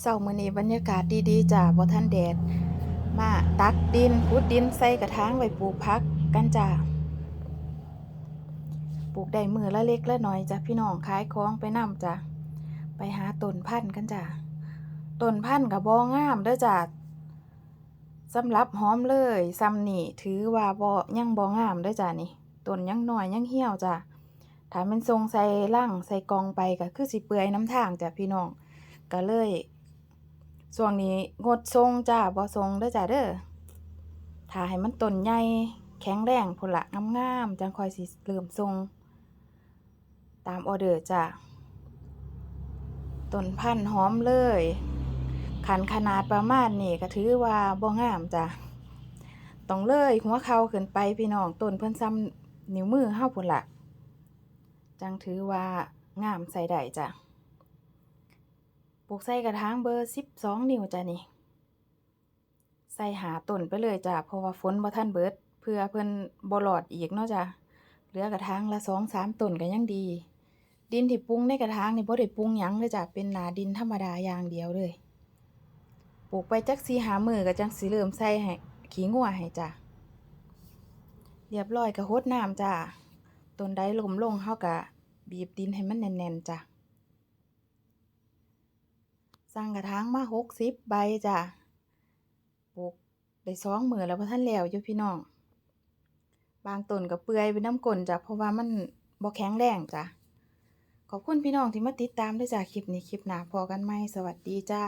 เช้ามื้อนี้บรรยากาศดีๆจ้าบ่ทันแดด มาตักดินขุดดินใส่กระถางไว้ปลูกผักกันจ้าปลูกได้มือละเล็กละน้อยจ้ะพี่น้องขายของไปนํจ้ะไปหาต้นพันธุ์กันจ้ะต้นพันธุ์ก็บ่งามเด้อจ้ะสำหรับหอมเลยซ้ำนี่ถือว่าบ่ยังบ่งามเด้อจ้ะนี่ต้นยังน้อยยังเหี่ยวจ้ะถ้ามันทรงใส่ลังใส่กองไปก็คือสิเปื่อยน้ำทางจ้ะพี่น้องก็เลย ช่วงนี้งดทรงจ้าบ่ทรงเด้อจ้าเด้อถ้าให้มันต้นใหญ่แข็งแรงพุ่นละงามๆจังคอยสิเริ่มทรง ตามออเดอร์จ้าต้นพันธุ์หอมเลยขันขนาดประมาณนี้ก็ถือว่าบ่งามจ้ะต้องเลยหัวเข่าขึ้นไปพี่น้องต้นเพิ่นซ้ำนิ้วมือเฮาพุ่นละจังถือว่างามใส่ได้จ้ะ ลูกใส่กระถางเบอร์สิบสองนิ้วจ้ะนี่ ใส่หาต้นไปเลยจ้ะเพราะว่าฝนบ่ทันเบิด เพื่อเพิ่นบ่รอดอีกเนาะจ้ะเหลือกระถางละสองสามต้นก็ยังดี ดินที่ปรุงในกระถางนี่บ่ได้ปรุงหยังเลยจ้ะเป็นหนาดินธรรมดาอย่างเดียวเลยปลูกไปจักสีหามือก็จังสิเริ่มใส่ให้ขี้งัวให้จ้ะเรียบร้อยก็รดน้ำจ้ะต้นใดลมลงเฮาก็บีบดินให้มันแน่นๆจ้ะ สั่งกระถางมาหกสิบใบจ้ะปลูกได้สองมือแล้วพอท่านแล้วอยู่พี่น้อง บางต้นก็เปื่อยเป็นน้ำกลนจ้ะเพราะว่ามันบ่แข็งแรงจ้ะ ขอบคุณพี่น้องที่มาติดตามด้วยจ้ะคลิปนี้คลิปหน้าพอกันไหมสวัสดีจ้า